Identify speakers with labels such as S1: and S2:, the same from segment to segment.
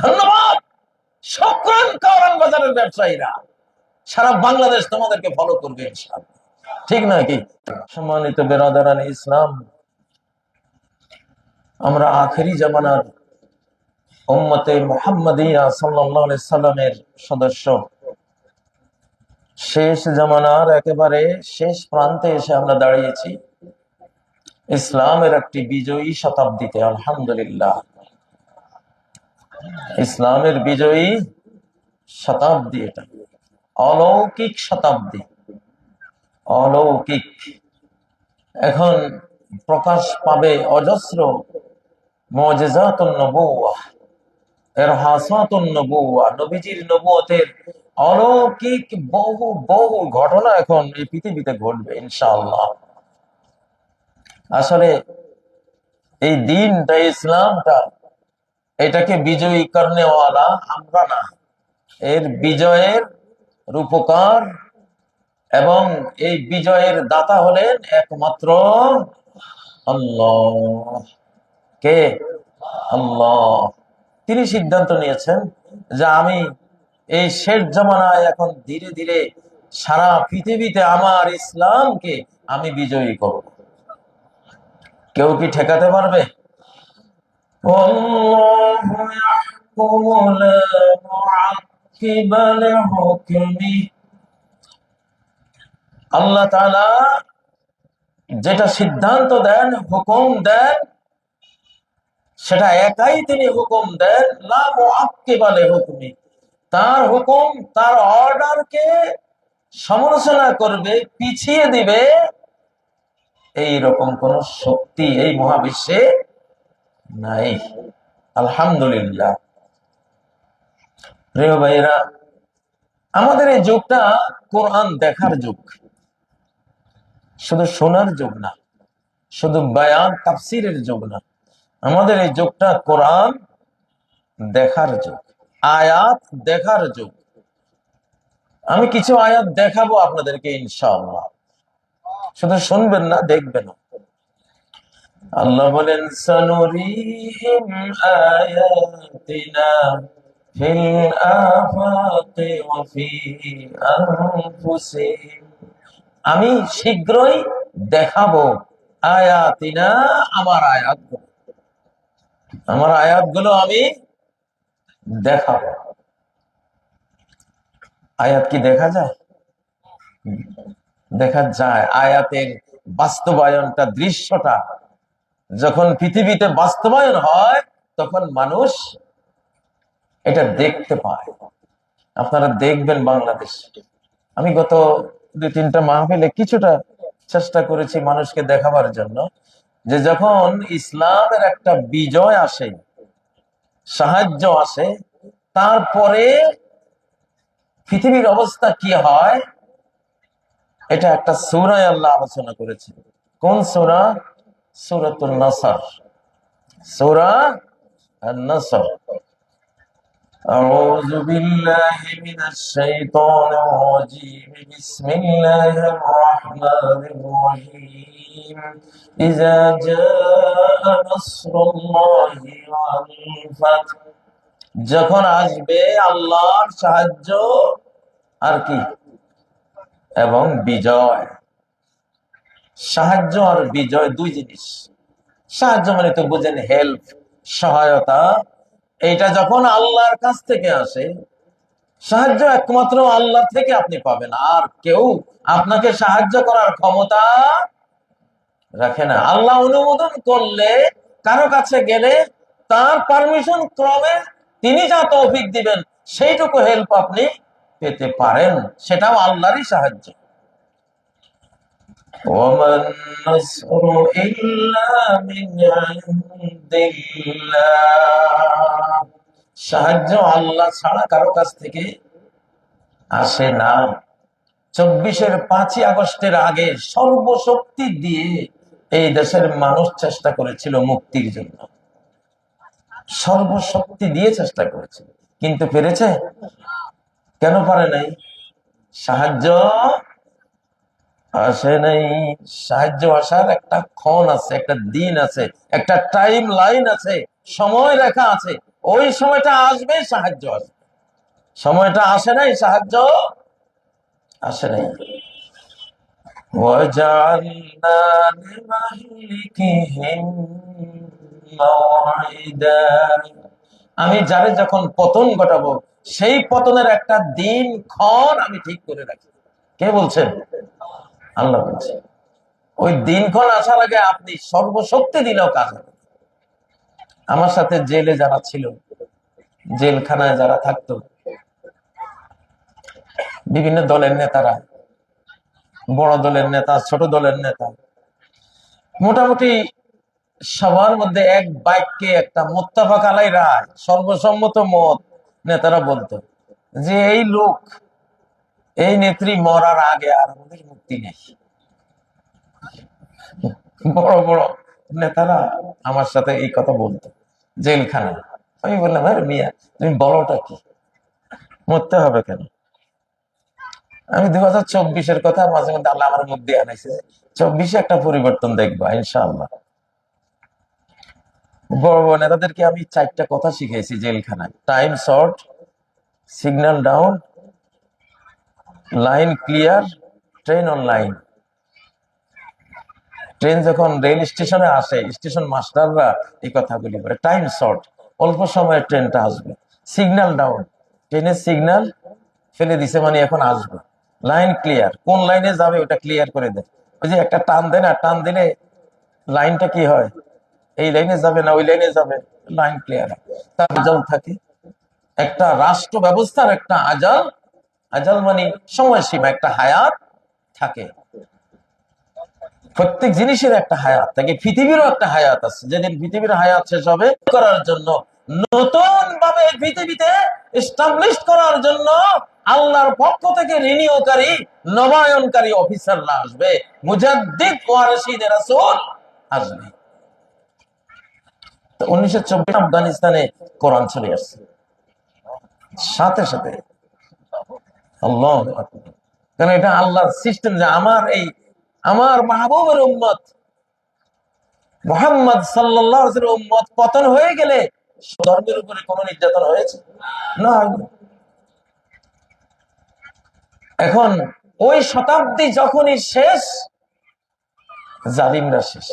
S1: ধন্যবাদ। সকল কারণ বাজারের ব্যবসায়ীরা, সারা বাংলাদেশ তোমাদেরকে ফলো করবে ঠিক নয় কি? সম্মানিত বেরাদারান ইসলাম, আমরা আখেরি জামানার মোহাম্মদিয়া সাল্লামের সদস্য। শেষ জামানার একেবারে শেষ প্রান্তে এসে আমরা দাঁড়িয়েছি, ইসলামের একটি বিজয়ী শতাব্দীতে, আলহামদুলিল্লাহ। ইসলামের বিজয়ী শতাব্দী এটা। অলৌকিক শতাব্দী। অলৌকিক। এখন প্রকাশ পাবে অজস্র অলৌকিক বহু বহু ঘটনা এখন এই পৃথিবীতে ঘটবে, ইনশাআল্লাহ। আসলে এই দিনটা, ইসলামটা এটাকে বিজয়ী করনেওয়ালা আমরা না। এর বিজয়ের রূপকার এবং এই বিজয়ের দাতা হলেন একমাত্র কে? তিনি সিদ্ধান্ত নিয়েছেন যে আমি এই শেষ জমানায় এখন ধীরে ধীরে সারা পৃথিবীতে আমার ইসলামকে আমি বিজয়ী করব। কেউ কি ঠেকাতে পারবে? والله يحكم لا معقب لحكمه আল্লাহ তাআলা যেটা সিদ্ধান্ত দেন হুকুম দেন সেটা একাই তিনি হুকুম দেন লা মুআক্কিবা লিহুকমি তার হুকুম তার অর্ডারকে সমালোচনা করবে পিছিয়ে দিবে এই রকম কোন শক্তি এই মহাবিশ্বে নাই। আলহামদুলিল্লাহ। প্রিয় ভাইরা আমাদের এই যুগটা কোরআন দেখার যুগ। শুধু শোনার যুগ না, শুধু বয়ান, তাফসিরের যুগ না, আমাদের এই যুগটা কোরআন দেখার যুগ, আয়াত দেখার যুগ। আমি কিছু আয়াত দেখাবো আপনাদেরকে ইনশাআল্লাহ। শুধু শুনবেন না দেখবেন আল্লাহ বলেন, সানুরিহিম আয়াতিনা ফিল আফাকি ওয়া ফি আনফুসিহিম। আমি শীঘ্রই দেখাবো আয়াতিনা আমার আয়াতগুলো। আমার আয়াতগুলো আমি দেখাবো। আয়াত কি দেখা যায়? দেখা যায়। আয়াতের বাস্তবায়নটা, দৃশ্যটা যখন পৃথিবীতে বাস্তবায়ন হয়, তখন মানুষ এটা দেখতে পায়। আপনারা দেখবেন বাংলাদেশ। আমি গত দুই তিনটা মাহফিলে কিছুটা চেষ্টা করেছি মানুষকে দেখাবার জন্য যে যখন ইসলামের একটা বিজয় আসে, সাহায্য আসে, তারপরে পৃথিবীর অবস্থা কি হয়, এটা একটা সুরায় আল্লাহ আলোচনা করেছে। কোন সুরা? সুরাতুল নাসর সুরা নাসর أعوذ بالله من الشيطان الرجيم بسم الله الرحمن الرحيم إذا جاء نصر الله والفتح যখন আসবে আল্লাহর সাহায্য আর কি এবং বিজয় সাহায্য আর বিজয় দুই জিনিস। সাহায্য মানে তো বুঝেন হেল্প সহায়তা। এটা যখন আল্লাহর কাছ থেকে আসে, সাহায্য একমাত্র আল্লাহ থেকে আপনি পাবেন। আর কেউ আপনাকে সাহায্য করার ক্ষমতা রাখে না। আল্লাহ অনুমোদন করলে কারও কাছে গেলে তার পারমিশন ক্রমে তিনি যা তৌফিক দিবেন, সেইটুকু হেল্প আপনি পেতে পারেন। সেটাও আল্লাহরই সাহায্য। وما النصر إلا من عند الله সাহায্য আল্লাহ ছাড়া কারো কাছ থেকে আসে না চব্বিশের পাঁচই আগস্টের আগে সর্বশক্তি দিয়ে এই দেশের মানুষ চেষ্টা করেছিল মুক্তির জন্য সর্বশক্তি দিয়ে চেষ্টা করেছিল কিন্তু পেরেছে কেন পারে নাই সাহায্য আসে নাই সাহায্য আসার একটা ক্ষণ আছে একটা দিন আছে একটা টাইম লাইন আছে সময় রেখা আছে ওই সময়টা আসবে সাহায্য আসবে সময়টা আসে নাই সাহায্য আসে নাই وجعلنا لمهلكهم موعدا আমি যারে যখন পতন ঘটাবো সেই পতনের একটা দিন ক্ষণ আমি ঠিক করে রাখি কে বলছেন আল্লাহ বলছে, ওই দিনক্ষণ আসার আগে আপনি সর্বশক্তি দিলেও কাজ হবে। আমার সাথে জেলে যারা ছিল, জেলখানায় যারা থাকতো, বিভিন্ন দলের নেতারা, বড় দলের নেতা, ছোট দলের নেতা, মোটামুটি সবার মধ্যে এক বাক্যে একটা মোত্তাফাক আলাই রায় সর্বসম্মত মত নেতারা বলতো যে, এই লোক এই নেত্রী মরার আগে আর আমাদের মুক্তি নেই। বড় বড় নেতারা আমার সাথে এই কথা বলতো। জেলখানা আমি বললাম, আরে মিয়া, তুমি বলোটা কি? মরতে হবে কেন? আমি দু হাজার চব্বিশের কথা মাঝে মধ্যে আল্লাহ আমার মুখ দিয়ে আনাইছে চব্বিশে একটা পরিবর্তন দেখব, ইনশাআল্লাহ। বড় বড় নেতাদেরকে আমি চারটা কথা শিখেছি জেলখানায়। Time short signal down line clear, train on line train যখন রেল স্টেশনে আসে, স্টেশন মাস্টাররা এই কথাগুলি বলে টাইম শর্ট অল্প সময়ে ট্রেনটা আসবে। সিগন্যাল ডাউন ট্রেনের সিগন্যাল ফেলে দিছে মানে এখন আসবে। লাইন ক্লিয়ার কোন লাইনে যাবে ওটা ক্লিয়ার করে দেয়। ওই যে একটা টান দেয় না, টান দিলে লাইনটা কি হয়? এই লাইনে যাবে না, ওই লাইনে যাবে লাইন ক্লিয়ার তার আজাল থাকে। একটা রাষ্ট্র ব্যবস্থার একটা আজাল আজাল মানে সময়সীমা একটা হায়াত থাকে। প্রত্যেক জিনিসের একটা হায়াত থাকে, পৃথিবীরও একটা হায়াত আছে। যেদিন পৃথিবীর হায়াত শেষ হবে, করার জন্য নতুন ভাবে পৃথিবীতে করার জন্য আল্লাহর পক্ষ থেকে রিনিউকারী নবায়নকারী অফিসাররা আসবে। মুজাদ্দিদ ওয়ারিসিদের রাসূল আসবে। উনিশশো চব্বিশ আফগানিস্তানে কোরআন চলে আসছে। সাথে সাথে আল্লাহ এটা আল্লাহর সিস্টেম যে আমার এই, আমার মাহবুবের উম্মত। মোহাম্মদ সাল্লাহ উম্মত পতন হয়ে গেলে ধর্মের উপরে নির্যাতন হয়েছে? না। এখন ওই শতাব্দী যখনই শেষ, জালিমরা শেষ।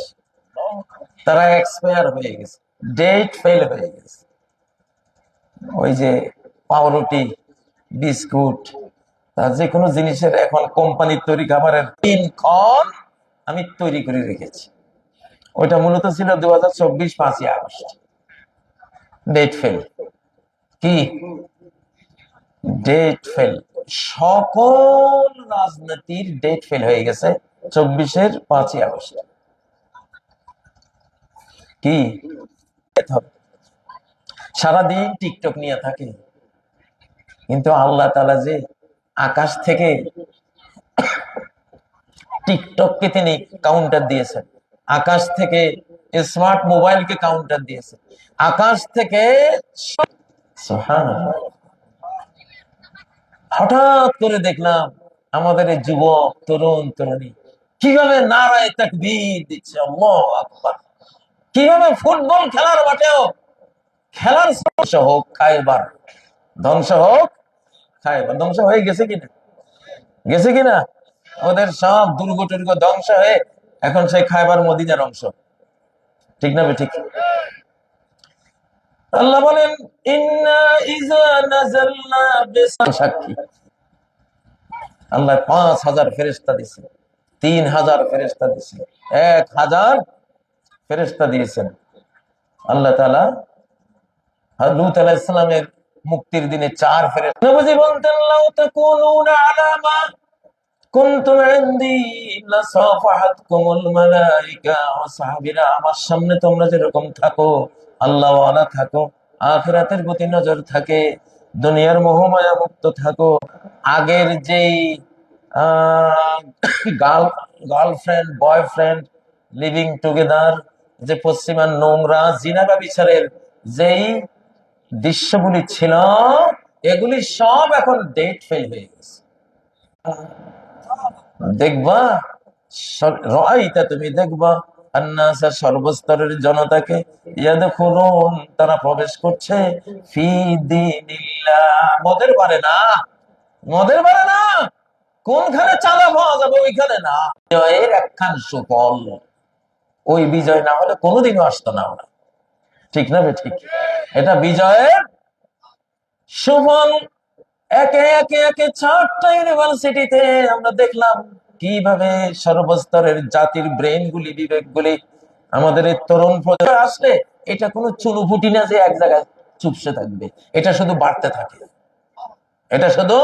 S1: তারা এক্সপায়ার হয়ে গেছে ডেট ফেল হয়ে গেছে। ওই যে পাউরুটি, বিস্কুট যে কোনো জিনিসের এখন কোম্পানির তৈরি খাবারের তিন ক্ষণ আমি তৈরি করে রেখেছি। ওইটা মূলত ছিল দু হাজার চব্বিশ পাঁচই আগস্ট। ডেট ফেল কি? ডেট ফেল সকল রাজনীতির ডেট ফেল হয়ে গেছে চব্বিশের পাঁচই আগস্ট। কি? সারাদিন টিকটক নিয়ে থাকে। কিন্তু আল্লাহ তালা যে আকাশ থেকে টিকটককে তিনি কাউন্টার দিয়েছেন। আকাশ থেকে স্মার্ট মোবাইলকে কাউন্টার দিয়েছেন। আকাশ থেকে হঠাৎ করে দেখলাম আমাদের যুবক, তরুণ, তরুণী কীভাবে নারায় তাকবীর দিচ্ছে কীভাবে ফুটবল খেলার মাঠেও খেলার হোক, খাইবার ধ্বংস হোক খাইবার ধ্বংস হয়ে গেছে কিনা? গেছে কিনা? ওদের সব দুর্গ টুর্গ ধ্বংস হয়ে এখন সেই খাইবার মদিনার অংশ। ঠিক না ঠিক আল্লাহ বলেন আল্লাহ পাঁচ হাজার ফেরেস্তা দিছে তিন হাজার ফেরেস্তা দিছে এক হাজার ফেরেস্তা দিয়েছেন। আল্লাহ তালা লুত আলাহ ইসলামের মুক্তির দিনে চার ফেরেস্তা নবজি বলতেন, লাউ তাকুনুনা আলা মা কুনতুম ইনদি লাসাফাহাতকুমুল মালাইকা ওয়া সাহাবীরা আমার সামনে তোমরা যেরকম থাকো আল্লাহ থাকো প্রতি নজর থাকে, দুনিয়ার থাকো, আগের যেই girl girlfriend, boyfriend, living together, যে পশ্চিমা নোংরা জিনাবা বিচারের যেই দৃশ্যগুলি ছিল, এগুলি সব এখন ডেট ফেল হয়ে গেছে। দেখবা রাইতা তুমি দেখবা, আন্নাসা সর্বস্তরের জনতাকে তারা প্রবেশ করছে, ফি দীনিল্লাহ। মদের পারে না, মদের পারে না, কোনখানে চাঁদা পাওয়া যাবে ওইখানে না। বিজয়ের একখান সুফল। ওই বিজয় না হলে কোনোদিনও আসতো না ওরা। ঠিক না ঠিক? এটা বিজয়ের সুফল। একে একে একে চারটা ইউনিভার্সিটিতে আমরা দেখলাম কীভাবে সর্বস্তরের জাতির ব্রেন গুলি বিবেক গুলি আমাদের এই তরুণ প্রজন্ম আসলে এটা কোনো চুনুপুটি না যে এক জায়গায় চুপসে থাকবে। এটা শুধু বাড়তে থাকে। এটা শুধু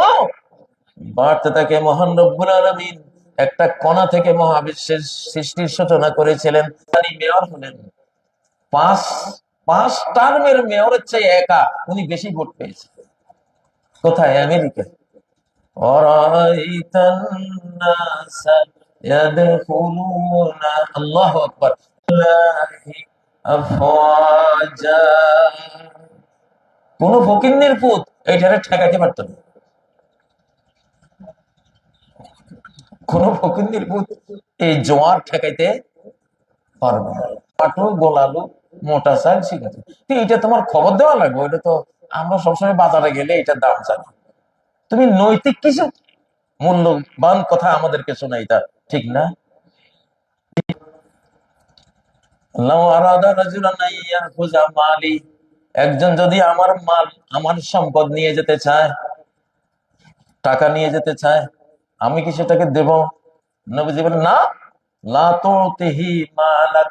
S1: বাড়তে থাকে। মহান রব্বুল আলমিন একটা কণা থেকে মহাবিশ্বের সৃষ্টির সূচনা করেছিলেন। তিনি মেয়র হলেন। পাঁচ পাঁচ টার্মের মেয়রের চেয়ে একা উনি বেশি ভোট পেয়েছেন। কোথায়? আমেরিকা আল্লাহ আকবর। কোন ফকিন্নির পুত এইটারে ঠেকাইতে পারত না। কোন ফকিন্নির পুত এই জোয়ার ঠেকাইতে পারবে পাটু গোলালু মোটা চাল শিখাতে তো এটা তোমার খবর দেওয়া লাগবে, ওইটা তো আমরা সবসময় বাজারে গেলে এটার দাম জানি। তুমি নৈতিক কিছু? মূল্যবান কথা আমাদেরকে শোনাইতা ঠিক না? একজন যদি আমার মাল, আমার সম্পদ নিয়ে যেতে চায়, টাকা নিয়ে যেতে চায়, আমি কি সেটাকে দেব? না। লা তুতিহি মালাক।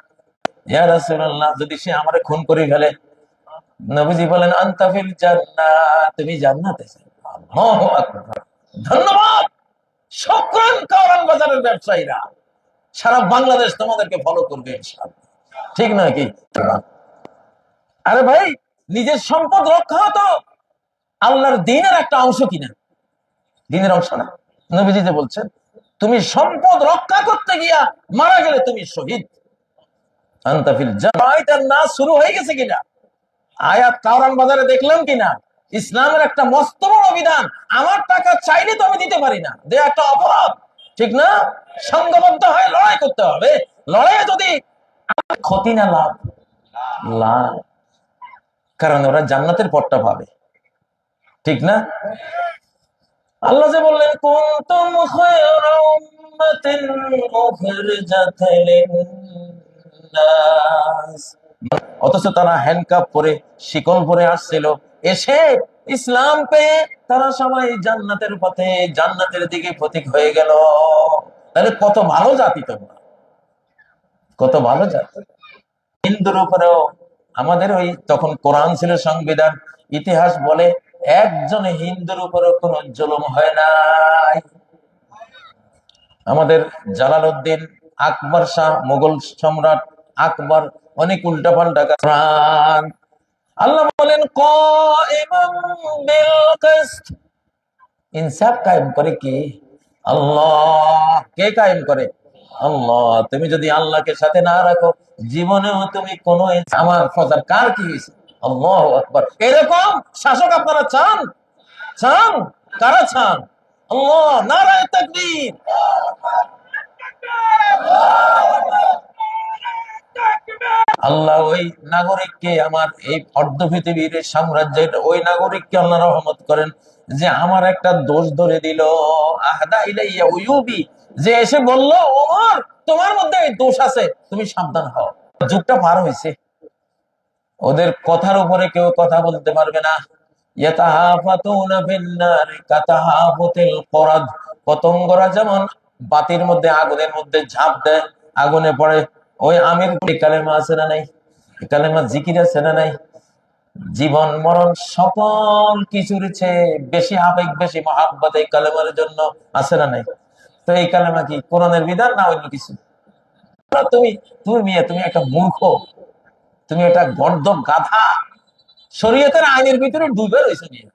S1: যদি সে আমারে খুন করে ফেলে। নবীজি বলেন, আনতা ফিল জান্নাত। তুমি জান্নাতে ধন্যবাদ। শুকরান বাজারের ব্যবসায়ীরা। সারা বাংলাদেশ তোমাদেরকে ফলো করবে ঠিক নয় কি? আরে ভাই, নিজের সম্পদ রক্ষা হতো। আল্লাহর দিনের একটা অংশ কিনা? দিনের অংশ না। নবীজি যে বলছেন, তুমি সম্পদ রক্ষা করতে গিয়া মারা গেলে তুমি শহীদ। আন্তাফিল না, শুরু হয়ে গেছে কিনা? আয়াত কাওরান বাজারে দেখলাম কিনা? ইসলামের একটা মস্ত বড় বিধান, আমার টাকা চাইলে তো আমি দিতে পারি না। দে একটা অপরাধ। ঠিক না? সংঘবদ্ধ হয়ে লড়াই করতে হবে। লড়াইয়ে যদি ক্ষতি না লাভ লাভ। কারণ ওরা জান্নাতের পটটা পাবে। ঠিক না? আল্লাহ যে বললেন, কুনতুম খায়রা উম্মাতিন উখরিজাত লিন-নাস অথচ তারা হ্যান্ডকাপ পরে, শিকল পরে আসছিল। এসে ইসলাম পেয়ে তারা সবাই জান্নাতের পথে, জান্নাতের দিকে প্রতীক হয়ে গেল। তাহলে কত ভালো জাতি তোমরা। কত ভালো জাতি। হিন্দুর উপরেও আমাদের ওই তখন কোরআন ছিল সংবিধান, ইতিহাস বলে একজন হিন্দুর উপরেও কোন জুলুম হয় নাই। আমাদের জালালউদ্দিন আকবর শাহ, মুঘল সম্রাট আকবর, অনেক উল্টা পাল্টা প্রাণ। আল্লাহ বলেন ইনসাফ কায়েম করে কি? আল্লাহ, কে কায়েম করে? আল্লাহ, তুমি যদি আল্লাহকে সাথে না রাখো, জীবনেও তুমি কোন আমার ফজার কার কি হয়েছে? আল্লাহ আকবার। এরকম শাসক আপনারা চান? চান? কারা চান? আল্লাহ, নারায় তাকবীর। আল্লাহ ওই নাগরিককে আমার এই অর্ধ পৃথিবীর সাম্রাজ্যের ওই নাগরিককে আল্লাহ রহমত করেন যে আমার একটা দোষ ধরে দিল। আহদা ইলাইয়া উয়ুবি। যে এসে বলল, ওমর, তোমার মধ্যে এই দোষ আছে, তুমি সাবধান হও। যুগটা পার হয়েছে। ওদের কথার উপরে কেউ কথা বলতে পারবে না। পতঙ্গরা যেমন বাতির মধ্যে, আগুনের মধ্যে ঝাঁপ দেয়, আগুনে পড়ে। ওই আমির কালেমা আছে না নাই? কালেমা জিকির আছে না নাই? জীবন, মরণ, সকল কিছুর চেয়ে বেশি আবেগ, বেশি মহাব্বত এই কালেমার জন্য আছে না নাই? তো এই কালেমা কি কোরআনের বিধান না অন্য কিছু? তুমি তুমি মেয়ে, তুমি একটা মূর্খ। তুমি একটা গর্দ গাধা। শরীয়তের আইনের ভিতরে ডুবে রয়েছে নিয়ে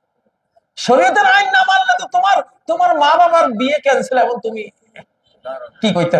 S1: শরীয়তের আইন না মানলে তো তোমার তোমার মা বাবার বিয়ে ক্যান্সেল এবং তুমি কি কইতে?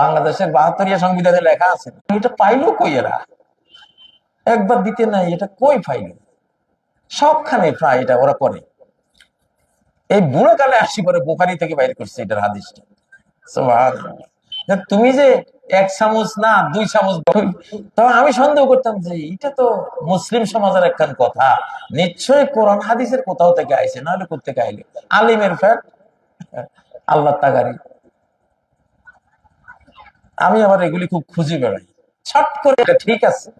S1: বাংলাদেশের বাহাত্তরিয়া সংবিধানে লেখা আছে। এটা পাইলো কই এরা? একবার দিতে নাই, এটা কই পাইল? সবখানে প্রায় এটা ওরা করে। এই বুড়ো কালে আসি পরে বোকারি থেকে বাইর করছে এটার হাদিসটা। তুমি যে এক চামচ না, দুই চামচ আমি সন্দেহ করতাম যে এটা তো মুসলিম সমাজের একখান কথা। নিশ্চয়ই কোরআন হাদিসের কোথাও থেকে আইছে, নাহলে কোথেকে আইলে? আলিমের ফ্যাট, আল্লাহ তাগারি। আমি আবার এগুলি খুব খুঁজে বেড়াই। ছট করে এটা ঠিক আছে।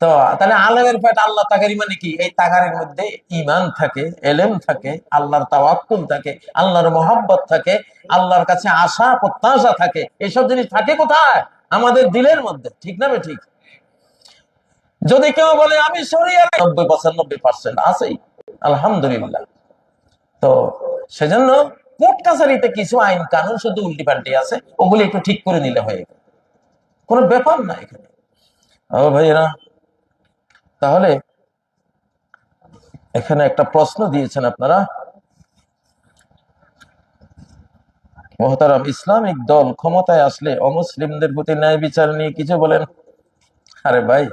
S1: তো, তাহলে আলেমের পেট আল্লাহ তাকারি মানে কি? এই তাকারের মধ্যে ইমান থাকে, এলেম থাকে, আল্লাহর তাওয়াক্কুল থাকে, আল্লাহর মোহাব্বত থাকে, আল্লাহর কাছে আশা, প্রত্যাশা থাকে, এসব জিনিস থাকে কোথায়? আমাদের দিলের মধ্যে, ঠিক না ঠিক যদি কেউ বলে, আমি সরিয়ে নব্বই পঁচানব্বই পার্সেন্ট আছেই, আলহামদুলিল্লাহ। তো, সেজন্য কোর্ট কাছারিতে কিছু আইন কানুন শুধু উল্টি পাল্টি আছে, ওগুলি একটু ঠিক করে নিলে হয়ে গেল। কোনো ব্যাপার না এখানে। ও ভাইয়েরা, তাহলে এখানে একটা প্রশ্ন দিয়েছেন আপনারা। মহতারাম, ইসলামিক দল ক্ষমতায় আসলে অমুসলিমদের প্রতি ন্যায় বিচার নিয়ে কিছু বলেন? আরে ভাই,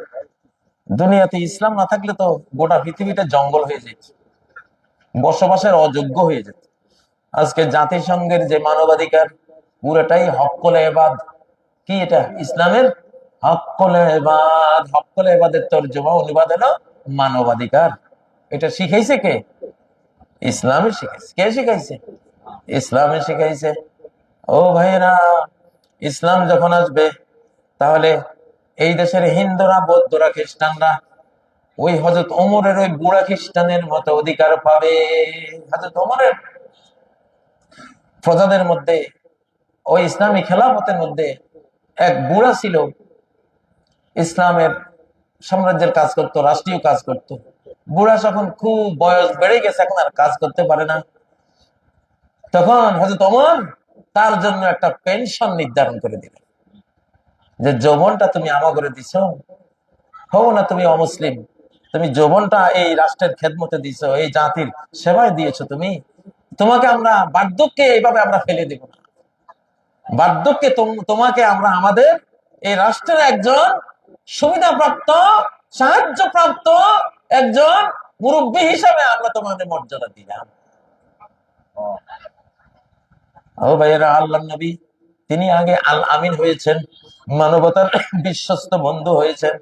S1: দুনিয়াতে ইসলাম না থাকলে তো গোটা পৃথিবীটা জঙ্গল হয়ে যেত, বসবাসের অযোগ্য হয়ে যেত। আজকে জাতিসংঘের যে মানবাধিকার, পুরোটাই হকলে এবাদ। কি এটা? ইসলামের? হকলে এবাদ। হকলে এবাদের তর্জমা অনুবাদ হলো মানবাধিকার। এটা শিখাইছে কে? ইসলামে শিখাইছে। কে শিখাইছে? ইসলামে শিখাইছে। ও ভাইরা ইসলাম যখন আসবে, তাহলে এই দেশের হিন্দুরা, বৌদ্ধরা, খ্রিস্টানরা, ওই হজরত ওমরের ওই বুড়া খ্রিস্টানের মতো অধিকার পাবে। হজরত ওমরের প্রজাদের মধ্যে ওই ইসলামী খেলাফতের মধ্যে এক বুড়া ছিল। ইসলামের সাম্রাজ্যের কাজ করত, রাষ্ট্রীয় কাজ করত। বুড়া যখন খুব বয়স বেড়ে গেছে, এখন আর কাজ করতে পারে না। তখন হজরত ওমর তার জন্য একটা পেনশন নির্ধারণ করে দিলেন। যে যৌবনটা তুমি আমা করে দিছ, হও না তুমি অমুসলিম, তুমি যৌবনটা এই রাষ্ট্রের খেদমতে দিছ, এই জাতির সেবায় দিয়েছ তুমি তোমাকে আমরা, বার্ধক্যে এইভাবে আমরা ফেলে দেব না। বার্ধক্যে তোমাকে আমরা আমাদের এই রাষ্ট্রের একজন সুবিধাপ্রাপ্ত, সাহায্যপ্রাপ্ত একজন মুরব্বী হিসাবে আমরা তোমাদের মর্যাদা দিলাম। ও ভাইয়েরা আল্লাহ নবী, তিনি আগে আল আমিন হয়েছেন, মানবতার বিশ্বস্ত বন্ধু হয়েছেন।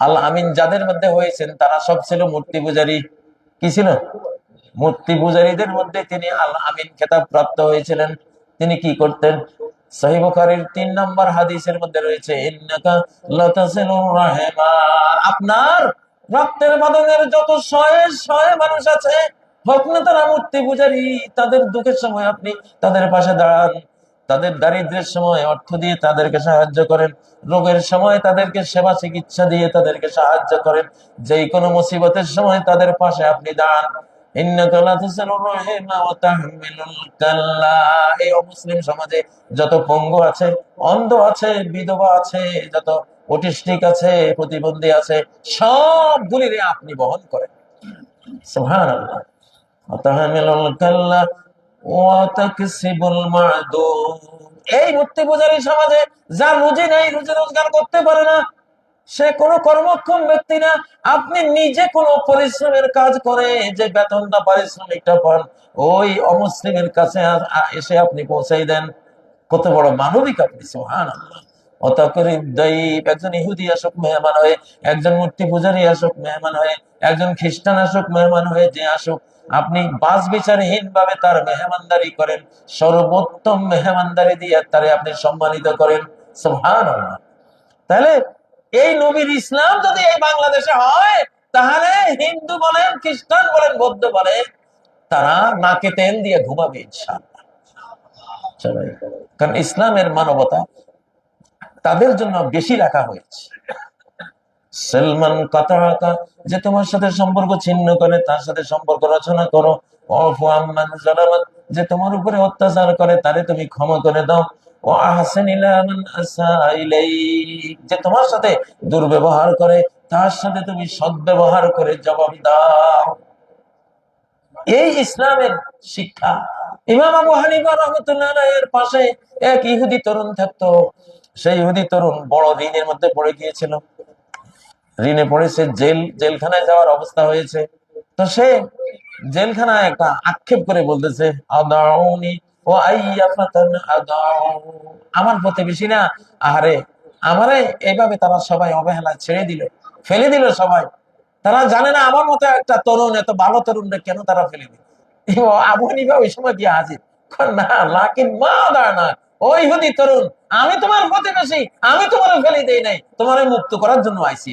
S1: আল আমিন যাদের মধ্যে হয়েছেন, তারা সব ছিল মূর্তি পূজারী। কি ছিল? মূর্তি পূজারীদের মধ্যে তিনি আল আমিন খেতাব প্রাপ্ত হয়েছিলেন। তিনি কি করতেন? তাদের দুঃখের সময় আপনি তাদের পাশে দাঁড়ান। তাদের দারিদ্রের সময় অর্থ দিয়ে তাদেরকে সাহায্য করেন। রোগের সময় তাদেরকে সেবা চিকিৎসা দিয়ে তাদেরকে সাহায্য করেন। যে কোনো মুসিবতের সময় তাদের পাশে আপনি দাঁড়ান। অমুসলিম সমাজে যত পঙ্গু আছে, অন্ধ আছে, বিধবা আছে, যত অটিস্টিক আছে, প্রতিবন্ধী আছে আপনি বহন করেন। এই মূর্তি পূজারী সমাজে যা রুজি নাই, রুজি রোজগার করতে পারে না সে কোনো কর্মক্ষম ব্যক্তি না। আপনি নিজে কোনো পরিশ্রমের কাজ করে যে বেতনটা পারিশ্রমিকটা পান, ওই অমুসলিমের কাছে এসে আপনি পৌঁছাই দেন। কত বড় মানবিক আপনি সোহান একজন ইহুদি আসুক, মেহমান একজন মূর্তি পূজারী আসুক, মেহমান একজন খ্রিস্টান আসুক, মেহমান যে আসুক, আপনি বাস বিচারহীন ভাবে তার মেহমানদারি করেন, সর্বোত্তম মেহমানদারি দিয়ে তারে আপনি সম্মানিত করেন সোহান তাহলে এই নবীর ইসলাম যদি এই বাংলাদেশে হয়, তাহলে হিন্দু বলেন, খ্রিস্টান বলেন, বৌদ্ধ বলেন, তারা নাকে তেল দিয়ে ঘুমাবে কারণ ইসলামের মানবতা তাদের জন্য বেশি রাখা হয়েছে। সলমান কাতারাকা যে তোমার সাথে সম্পর্ক ছিন্ন করে, তার সাথে সম্পর্ক রচনা করো। অফু আম্মান যে তোমার উপরে অত্যাচার করে, তারে তুমি ক্ষমা করে দাও। যে তোমার সাথে দুর্ব্যবহার করে, তার সাথে তুমি সদ্ব্যবহার করে জবাব দাও। এই ইসলামের শিক্ষা, ইমাম আবু হানিফা রহমতুল্লাহ এর পাশে এক ইহুদি তরুণ থাকত। সেই ইহুদি তরুণ বড় ঋণের মধ্যে পড়ে গিয়েছিল। ঋণে পড়ে সে জেল, জেলখানায় যাওয়ার অবস্থা হয়েছে। তো সে জেলখানায় একটা আক্ষেপ করে বলতেছে, আদাউনি আমার প্রতিবেশী না? আহারে, আমারে এইভাবে তারা সবাই অবহেলা ছেড়ে দিল, ফেলে দিল সবাই। তারা জানে না আমার মতো একটা তরুণ, এত ভালো তরুণরা কেন তারা ফেলে দিল? আবু ওই সময় গিয়ে হাজির। না লাকিন মা না ওই হুদি তরুণ, আমি তোমার প্রতিবেশী, আমি তোমার ফেলে দেই নাই, তোমার মুক্ত করার জন্য আইসি।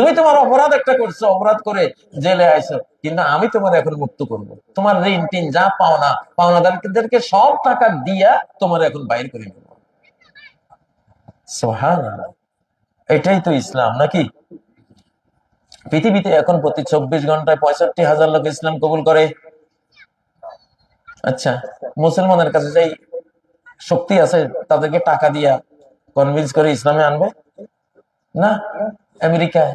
S1: তুমি তোমার অপরাধ একটা করছ, অপরাধ করে জেলে আইছো। কিন্তু আমি তোমার এখন মুক্ত করব। তোমার ঋণ টিন যা পাওনা পাওনাদারদেরকে সব টাকা দিয়া তোমার এখন বাইর করে নেব। এটাই তো ইসলাম, নাকি? পৃথিবীতে এখন প্রতি চব্বিশ ঘন্টায় পঁয়ষট্টি হাজার লোক ইসলাম কবুল করে। আচ্ছা মুসলমানের কাছে যেই শক্তি আছে, তাদেরকে টাকা দিয়া কনভিন্স করে ইসলামে আনবে? না? আমেরিকায়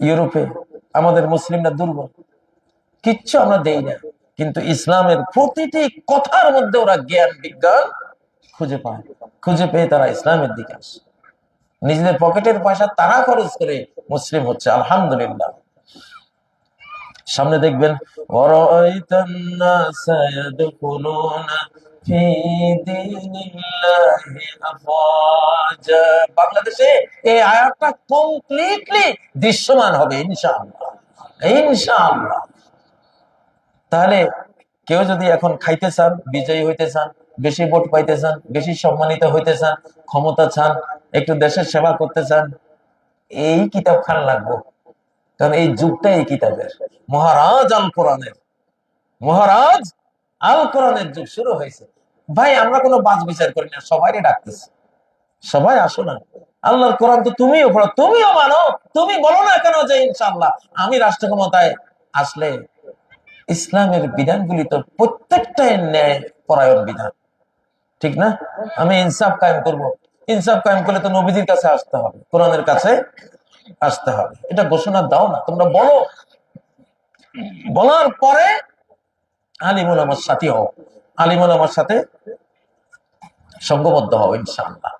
S1: ইউরোপে, আমাদের মুসলিমরা দুর্বল। কিচ্ছু আমরা দেই না। কিন্তু ইসলামের প্রতিটি কথার মধ্যে ওরা জ্ঞান, বিজ্ঞান খুঁজে পায়। খুঁজে পেয়ে তারা ইসলামের দিকে আসে। নিজেদের পকেটের পয়সা তারা খরচ করে মুসলিম হচ্ছে, আলহামদুলিল্লাহ। সামনে দেখবেন বাংলাদেশে এই আয়াতটা কমপ্লিটলি দৃশ্যমান হবে, ইনশাআল্লাহ। ইনশাআল্লাহ। তাহলে কেউ যদি এখন খাইতে চান, বিজয়ী হইতে চান, বেশি ভোট পাইতে চান, বেশি সম্মানিত হইতে চান, ক্ষমতা চান, একটু দেশের সেবা করতে চান, এই কিতাব খান লাগবো। কারণ এই যুগটা এই কিতাবের। মহারাজ আল কোরআনের মহারাজ আল কোরআনের যুগ শুরু হয়েছে। ভাই, আমরা কোনো বাজ বিচার করি না সবাই ডাকতেছি। সবাই আসো না। আল্লাহর কোরআন তো তুমিও পড়ো তুমিও মানো, তুমি বলো না কেন যে ইনশাল্লাহ আমি রাষ্ট্র ক্ষমতায় আসলে ইসলামের বিধানগুলি তো প্রত্যেকটাই ন্যায় পরায়ণ বিধান। ঠিক না? আমি ইনসাফ কায়েম করব। ইনসাফ কায়েম করলে তো নবীজির কাছে আসতে হবে, কোরআনের কাছে আসতে হবে। এটা ঘোষণা দাও না, তোমরা বলো। বলার পরে আলিমুল আমার সাথে হও। আলিমুল আমার সাথে সঙ্গবদ্ধ হও ইনশাআল্লাহ।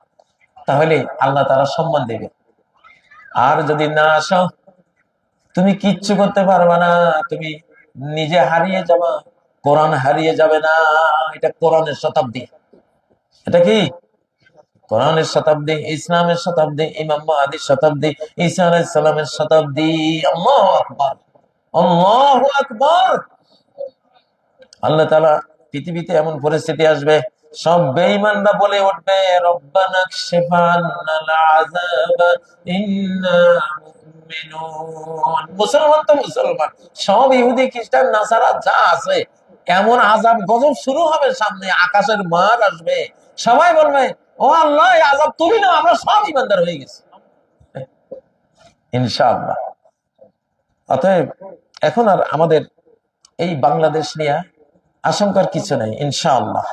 S1: তাহলে আল্লাহ তারা সম্মান দেবে। আর যদি না আসো, তুমি কিচ্ছু করতে পারবে না। তুমি নিজে হারিয়ে যাবা, কোরআন হারিয়ে যাবে না। এটা কোরআনের শতাব্দী। এটা কি? কোরআনের শতাব্দী, ইসলামের শতাব্দী, ইমাম মাহাদির শতাব্দী, ঈসা আলাইহিস সালামের শতাব্দী। আল্লাহু আকবার। আল্লাহু আকবার। আল্লাহ তালা পৃথিবীতে এমন পরিস্থিতি আসবে, সব বেঈমানরা বলে উঠবে মুসলমান তো মুসলমান, সব ইহুদি, খ্রিস্টান, নাসারা যা আছে, এমন আযাব গজব শুরু হবে সামনে, আকাশের মার আসবে। সবাই বলবে, ও আল্লাহ আযাব তুমি না আমরা সব ইমানদার হয়ে গেছি। ইনশাআল্লাহ। অতএব এখন আর আমাদের এই বাংলাদেশ নিয়ে আশঙ্কার কিছু নাই, ইনশাআল্লাহ।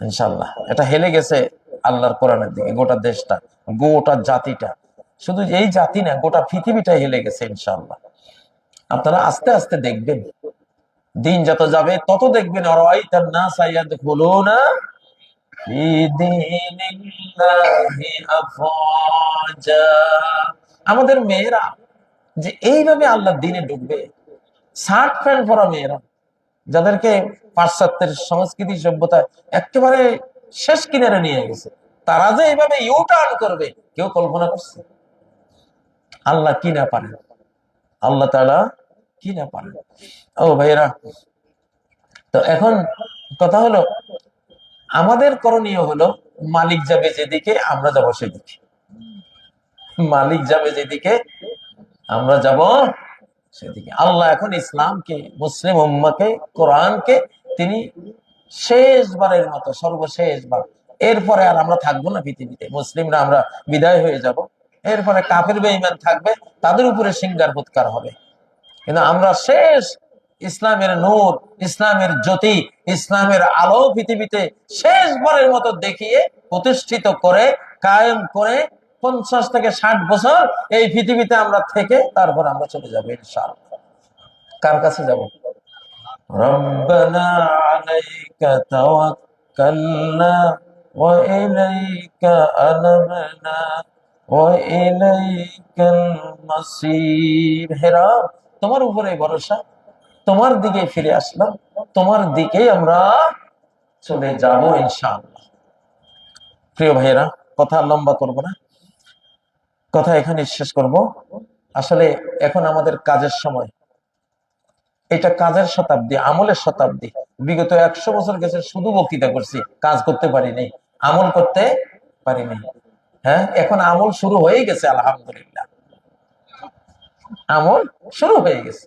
S1: ইনশাআল্লাহ। এটা হেলে গেছে আল্লাহর কোরআনের দিকে, গোটা দেশটা, গোটা জাতিটা। শুধু এই জাতি না, গোটা পৃথিবীটাই হেলে গেছে, ইনশাআল্লাহ। আপনারা আস্তে আস্তে দেখবেন। দিন যত যাবে, তত দেখবেন আমাদের মেয়েরা যে এইভাবে আল্লাহ দিনে ঢুকবে শার্ট প্যান্ট পরা মেয়েরা যাদেরকে পাশ্চাত্যের সংস্কৃতি সভ্যতা একেবারে শেষ কিনারে নিয়ে গেছে, তারা যে এইভাবে ইউটার্ন করবে, কেউ কল্পনা করছে? আল্লাহ কি না পারেন? আল্লাহ তাআলা কি না পারেন? ও ভাইয়েরা, তো এখন কথা হলো, আমাদের করণীয় হলো মালিক যাবে যেদিকে, আমরা যাব সেদিকে। মালিক যাবে যেদিকে, আমরা যাব সেদিকে। আল্লাহ এখন ইসলামকে, মুসলিম উম্মাকে, কোরআনকে তিনি শেষবারের মতো, সর্বশেষবার। এরপরে আর আমরা থাকব না পৃথিবীতে। মুসলিমরা আমরা বিদায় হয়ে যাব। এরপরে কাফের বেঈমান থাকবে, তাদের উপরে সিঙ্গার ফুৎকার হবে। কিন্তু আমরা শেষ ইসলামের নূর, ইসলামের জ্যোতি, ইসলামের আলো পৃথিবীতে শেষবারের মতো দেখিয়ে প্রতিষ্ঠিত করে, কায়েম করে পঞ্চাশ থেকে ষাট বছর এই পৃথিবীতে আমরা থেকে তারপর আমরা চলে যাব ইনশাল কার কাছে যাব? তোমার উপরে ভরসা, তোমার দিকে ফিরে আসলাম, তোমার দিকে আমরা চলে যাব ইনশাল প্রিয় ভাইয়েরা, কথা লম্বা করব না। কথা এখানে শেষ করব। আসলে এখন আমাদের কাজের সময়। এটা কাজের শতাব্দী, আমলের শতাব্দী। বিগত একশো বছর গেছে শুধু বক্তৃতা করছি, কাজ করতে পারিনি আমল করতে পারিনি হ্যাঁ এখন আমল শুরু হয়ে গেছে, আলহামদুলিল্লাহ। আমল শুরু হয়ে গেছে।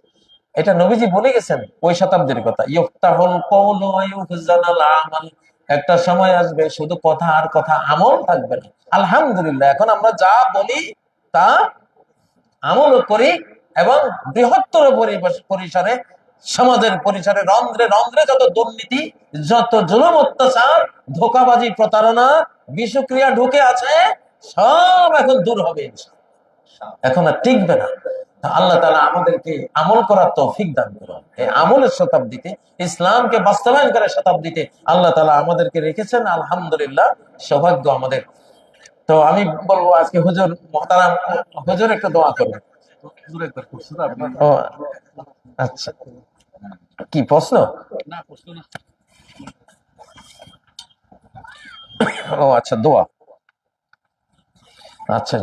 S1: এটা নবীজি বলে গেছেন, ওই শতাব্দীর কথা, ইফতাহুল কওল ওয়া ইউহজানাল আমাল। একটা সময় আসবে শুধু কথা আর কথা আমল থাকবে না। আলহামদুলিল্লাহ, এখন আমরা যা বলি তা আমলও করি এবং বৃহত্তর পরিসরে, সমাজের পরিসরে, রন্ধ্রে রন্ধ্রে যত দুর্নীতি, যত জুলুম, অত্যাচার, ধোকাবাজি, প্রতারণা, বিষক্রিয়া ঢুকে আছে, সব এখন দূর হবে এখন আর টিকবে না। আল্লাহ তালা আমাদেরকে আমল করার তৌফিক দান করুন। এই আমলের শতাব্দীতে ইসলামকে বাস্তবায়ন করার শতাব্দীতে আল্লাহ তালা আমাদেরকে রেখেছেন আলহামদুলিল্লাহ সৌভাগ্য আমাদের। তো আমি বলব আজকে হুজুর মহতারাম হুজুর একটা দোয়া করবেন। আচ্ছা। কি প্রশ্ন?
S2: না প্রশ্ন না।
S1: ও আচ্ছা দোয়া। আচ্ছা